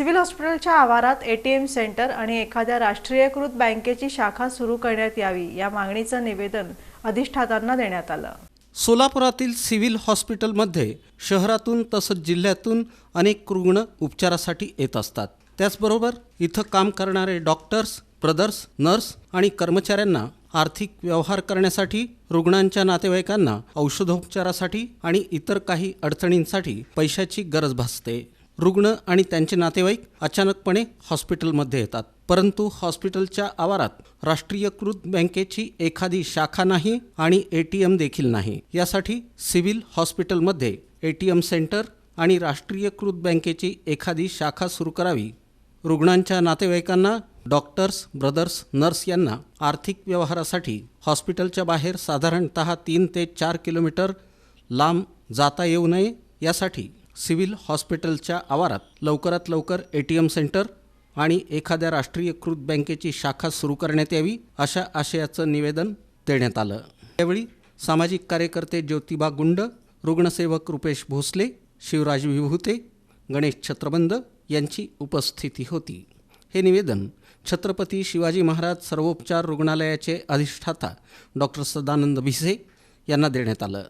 Civil हॉस्पिटलच्या आवारात ATM centre आणि एखाद्या राष्ट्रीयकृत बँकेची शाखा सुरू करण्यात यावी या मागणीचं निवेदन अधिष्ठातांना देण्यात आलं. सोलापुरातील सिव्हिल हॉस्पिटलमध्ये शहरातून तसंच जिल्ह्यातून अनेक रुग्ण उपचारासाठी येत असतात. त्याचबरोबर इथं काम करणारे डॉक्टर्स ब्रदर्स नर्स आणि कर्मचाऱ्यांना आर्थिक व्यवहार करण्यासाठी रुग्णांच्या नातेवाईकांना औषधोपचारासाठी आणि इतर काही अडचणींसाठी पैशाची गरज भासते. रुग्ण आणि त्यांचे नातेवाईक अचानकपणे हॉस्पिटलमध्ये येतात. परंतु हॉस्पिटलच्या आवारात राष्ट्रीयकृत बँकेची एखादी शाखा नाही आणि ए टी एम देखील नाही. यासाठी सिव्हिल हॉस्पिटलमध्ये ए टी एम सेंटर आणि राष्ट्रीयकृत बँकेची एखादी शाखा सुरू करावी. रुग्णांच्या नातेवाईकांना डॉक्टर्स ब्रदर्स नर्स यांना आर्थिक व्यवहारासाठी हॉस्पिटलच्या बाहेर साधारणतः तीन ते चार किलोमीटर लांब जाता येऊ नये यासाठी सिव्हिल हॉस्पिटलच्या आवारात लवकरात लवकर ए टी एम सेंटर आणि एखाद्या राष्ट्रीयकृत बँकेची शाखा सुरू करण्यात यावी अशा आशयाचं निवेदन देण्यात आलं. यावेळी सामाजिक कार्यकर्ते ज्योतिबा गुंड रुग्णसेवक रुपेश भोसले शिवराज विभूते गणेश छत्रबंद यांची उपस्थिती होती. हे निवेदन छत्रपती शिवाजी महाराज सर्वोपचार रुग्णालयाचे अधिष्ठाता डॉक्टर सदानंद भिसे यांना देण्यात आलं.